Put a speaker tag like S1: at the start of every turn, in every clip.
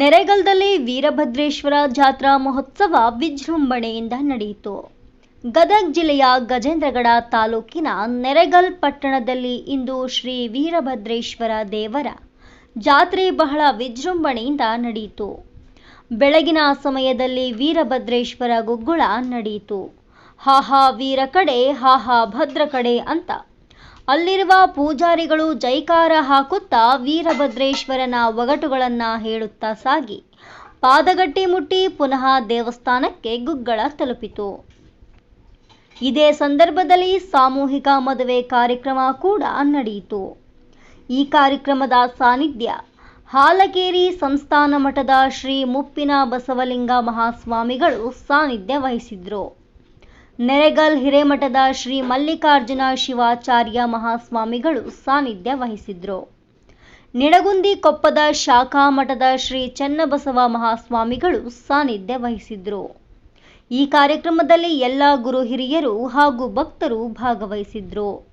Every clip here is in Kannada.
S1: ನೆರೆಗಲ್ದಲ್ಲಿ ವೀರಭದ್ರೇಶ್ವರ ಜಾತ್ರಾ ಮಹೋತ್ಸವ ವಿಜೃಂಭಣೆಯಿಂದ ನಡೆಯಿತು. ಗದಗ್ ಜಿಲ್ಲೆಯ ಗಜೇಂದ್ರಗಡ ತಾಲೂಕಿನ ನೆರೆಗಲ್ ಪಟ್ಟಣದಲ್ಲಿ ಇಂದು ಶ್ರೀ ವೀರಭದ್ರೇಶ್ವರ ದೇವರ ಜಾತ್ರೆ ಬಹಳ ವಿಜೃಂಭಣೆಯಿಂದ ನಡೆಯಿತು. ಬೆಳಗಿನ ಸಮಯದಲ್ಲಿ ವೀರಭದ್ರೇಶ್ವರ ಗುಗ್ಗುಳ ನಡೆಯಿತು. ಹಾಹಾ ವೀರ ಕಡೆ, ಹಾಹಾ ಭದ್ರ ಕಡೆ ಅಂತ ಅಲ್ಲಿರುವ ಪೂಜಾರಿಗಳು ಜೈಕಾರ ಹಾಕುತ್ತಾ ವೀರಭದ್ರೇಶ್ವರನ ಒಗಟುಗಳನ್ನ ಹೇಳುತ್ತಾ ಸಾಗಿ. ಪಾದಗಟ್ಟಿ ಮುಟ್ಟಿ ಪುನಃ ದೇವಸ್ಥಾನಕ್ಕೆ ಗುಗ್ಗಳ ತಲುಪಿತು. ಇದೇ ಸಂದರ್ಭದಲ್ಲಿ ಸಾಮೂಹಿಕ ಮದುವೆ ಕಾರ್ಯಕ್ರಮ ಕೂಡ ನಡೆಯಿತು. ಈ ಕಾರ್ಯಕ್ರಮದ ಸಾನ್ನಿಧ್ಯ ಹಾಲಕೇರಿ ಸಂಸ್ಥಾನ ಮಠದ ಶ್ರೀ ಮುಪ್ಪಿನ ಬಸವಲಿಂಗ ಮಹಾಸ್ವಾಮಿಗಳು ಸಾನ್ನಿಧ್ಯ ವಹಿಸಿದ್ರು. ನೆರೆಗಲ್ ಹಿರೇಮಠದ ಶ್ರೀ ಮಲ್ಲಿಕಾರ್ಜುನ ಶಿವಾಚಾರ್ಯ ಮಹಾಸ್ವಾಮಿಗಳು ಸಾನ್ನಿಧ್ಯ ವಹಿಸಿದ್ರು. ನಿಡಗುಂದಿ ಕೊಪ್ಪದ ಶಾಖಾ ಮಠದ ಶ್ರೀ ಚನ್ನಬಸವ ಮಹಾಸ್ವಾಮಿಗಳು ಸಾನ್ನಿಧ್ಯ ವಹಿಸಿದ್ರು. ಈ ಕಾರ್ಯಕ್ರಮದಲ್ಲಿ ಎಲ್ಲ ಗುರು ಹಿರಿಯರು ಹಾಗೂ ಭಕ್ತರು ಭಾಗವಹಿಸಿದ್ರು.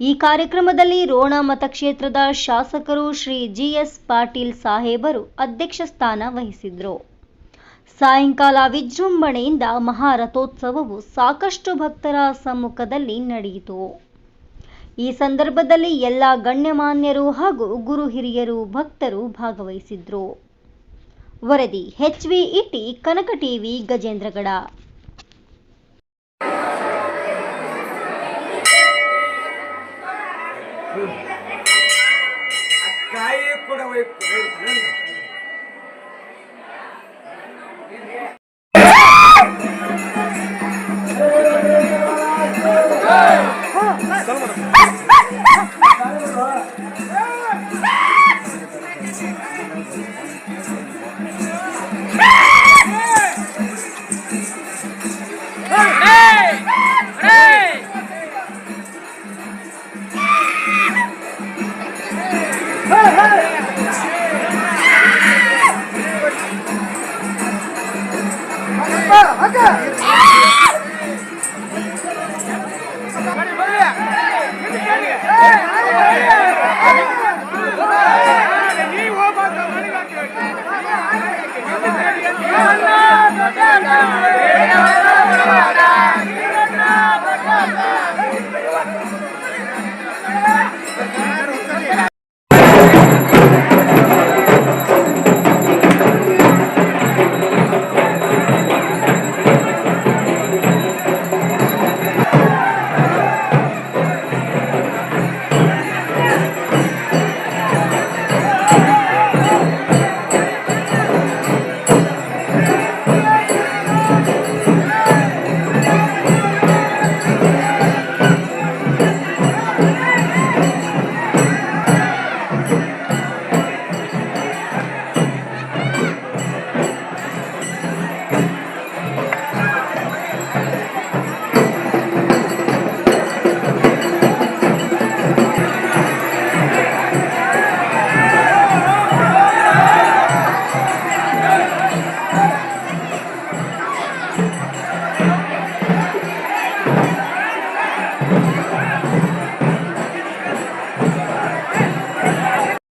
S1: ಈ ಕಾರ್ಯಕ್ರಮದಲ್ಲಿ ರೋಣ ಮತಕ್ಷೇತ್ರದ ಶಾಸಕರು ಶ್ರೀ ಜಿಎಸ್ ಪಾಟೀಲ್ ಸಾಹೇಬರು ಅಧ್ಯಕ್ಷ ಸ್ಥಾನ ವಹಿಸಿದ್ರು. ಸಾಯಂಕಾಲ ವಿಜೃಂಭಣೆಯಿಂದ ಮಹಾರಥೋತ್ಸವವು ಸಾಕಷ್ಟು ಭಕ್ತರ ಸಮ್ಮುಖದಲ್ಲಿ ನಡೆಯಿತು. ಈ ಸಂದರ್ಭದಲ್ಲಿ ಎಲ್ಲ ಗಣ್ಯಮಾನ್ಯರು ಹಾಗೂ ಗುರು ಹಿರಿಯರು ಭಕ್ತರು ಭಾಗವಹಿಸಿದ್ರು. ವರದಿ HV ET Kanaka TV Gajendragad.
S2: Yeah.